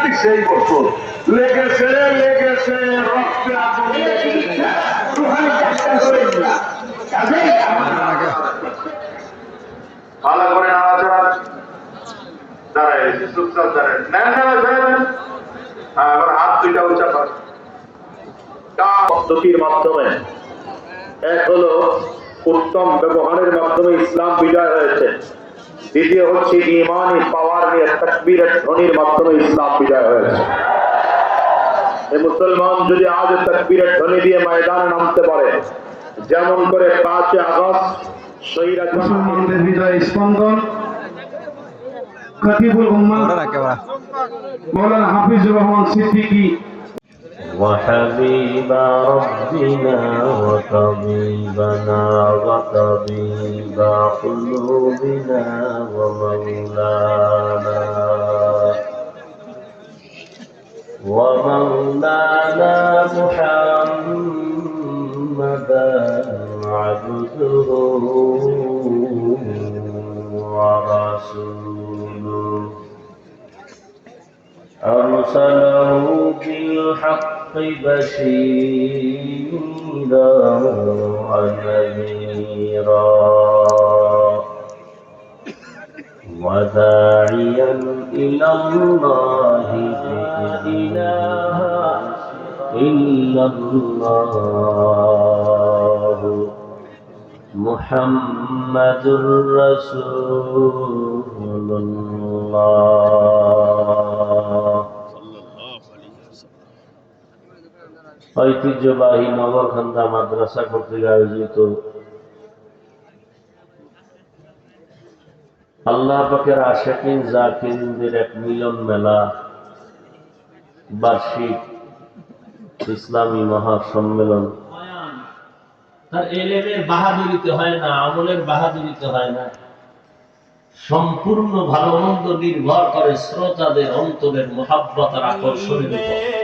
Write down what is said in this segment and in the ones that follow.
ঠিক সেই বছর। লেগেছে লেগেছে রক্তে আগুন ভালো করে নাড়াচাড়া দাঁড়ায় চুপচাপ দাঁড়ায়। নেন নেন নেন। হ্যাঁ হাত দুইটা উঁচা পদ্ধতির মাধ্যমে। এক হলো উত্তম ব্যবহারের মাধ্যমে ইসলাম বিজয় হয়েছে। দ্বিতীয় হচ্ছে ইমানি পাওয়ার নিয়ে তকবীরের ধ্বনির মাধ্যমে ইসলাম বিজয় হয়েছে। এই মুসলমান যদি আজ তকবীরের ধ্বনি দিয়ে ময়দানে নামতে পারে যেমন করে পাঁচে আগস্ট শহীদ মুসলমানদের হৃদয় স্পন্দন। খতিবুল উম্মাহ। মৌলানা হাফিজুর রহমান সিদ্দিকী وحبيب ربنا وطبيبنا وطبيب قلوبنا ومولانا. ومولانا محمدا عبده ورسوله. أرسله بالحق بشيرا ونذيرا. وداعيا إلى الله لا إله إلا الله. محمد رسول الله. ঐতিহ্যবাহী নগরখান্দা মাদ্রাসা কর্তৃক আয়োজিত। আল্লাহ পাকের আশেকিন জাকিরিনদের এক মিলন মেলা, বার্ষিক ইসলামী মহাসম্মেলন। এলেমের বাহাদুরিতে হয় না, আমলের বাহাদুরিতে হয় না। সম্পূর্ণ ভালো মন্দ নির্ভর করে শ্রোতাদের অন্তরের মোহাব্বত আর আকর্ষণের উপর।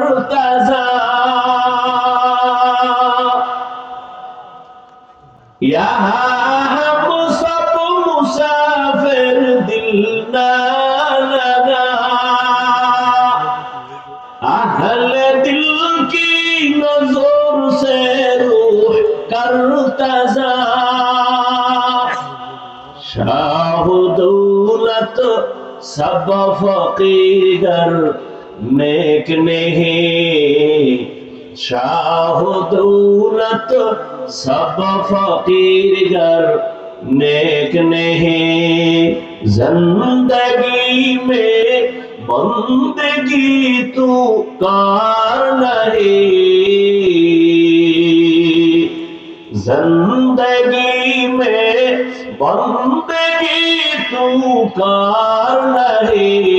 مرتزا یہاں ہم سب مسافر دل نہ لگا اہل دل کی نظر سے روح کرتزا شاہ دولت سب فقیر नेक नहीं सब फकीर नेक नहीं ज़िंदगी में बंदगी तू कार ज़िंदगी में बंदगी तू कार नहीं।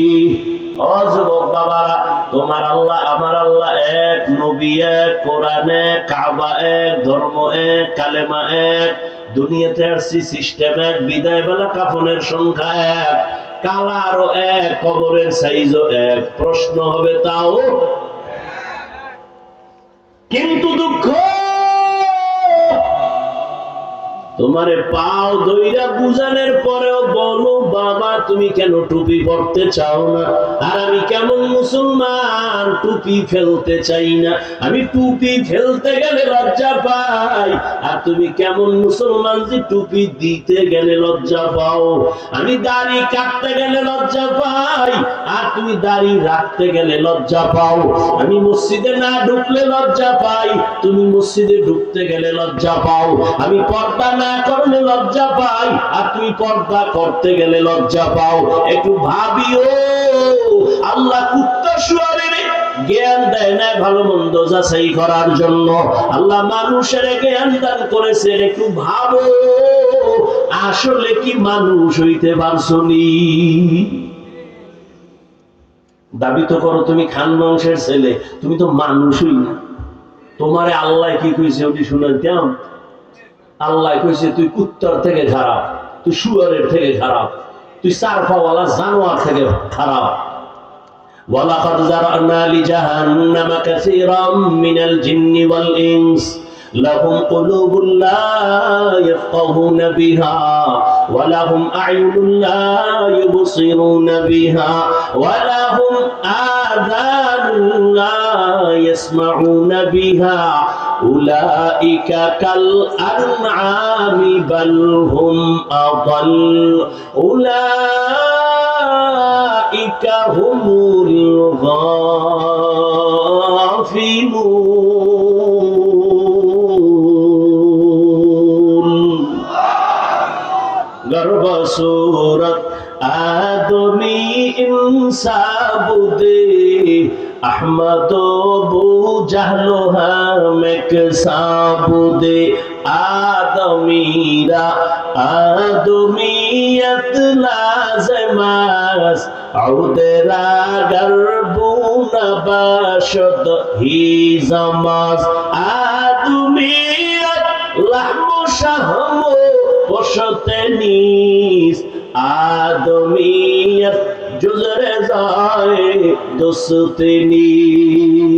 তোমার আল্লাহ, আমার আল্লাহ এক, নবী এক, কোরআন এক, কাবা এক, ধর্ম এক, কালেমা এক, দুনিয়াতে আসছি, সিস্টেম এক বিদায় বেলা কাফনের সংখ্যা এক, কালারও এক, কবরের সাইজও এক, প্রশ্ন হবে তাও? কিন্তু দুঃখ? তোমারে পাও দইরা বুঝানোর পরেও বলো, বাবা, তুমি কেন টুপি পরতে চাও না? আর আমি কেমন মুসলমান? টুপি ফেলতে চাই না। আমি টুপি ফেলতে গেলে লজ্জা পাই। আর তুমি কেমন মুসলমান যে টুপি দিতে গেলে লজ্জা পাও? আমি দাড়ি কাটতে গেলে লজ্জা পাই। আর তুমি দাড়ি রাখতে গেলে লজ্জা পাও। আমি মসজিদে না ঢুকলে লজ্জা পাই। তুমি মসজিদে ঢুকতে গেলে লজ্জা পাও। আমি পর্দা না করলে লজ্জা পাই। আর তুমি পর্দা করতে গেলে লজ্জা পাও। একটু ভাবিও, আল্লাহ কুত্তা শুয়ারের জ্ঞান দেয় না ভালো মন্দ যাচাই করার জন্য। আল্লাহ মানুষের জ্ঞান দান করেছেন একটু ভাবো, আসলে কি মানুষ হইতে পারছনি দাবি তো করো, তুমি খান বংশের ছেলে, তুমি তো মানুষই না। তোমারে আল্লাহ কি কইছে, ওটি শুনাইতাম? আল্লাহ কইছে তুই কুত্তার থেকে খারাপ তুই শুয়ারের থেকে খারাপ তুই সারফাওয়ালা জানোয়ার থেকে খারাপ ولقد ذرأنا لجهنم كثيرا من الجن والإنس لهم قلوب لا يفقهون بها ولهم أعين لا يبصرون بها ولهم آذان لا يسمعون بها أولئك كالأنعام بل هم أضل. أولئك هم الغافلون. غرب سورة آدمي إنسابدي আহমদ আদমিয়ত আদমিয়ত জুজরে যায় দোস্তে নিস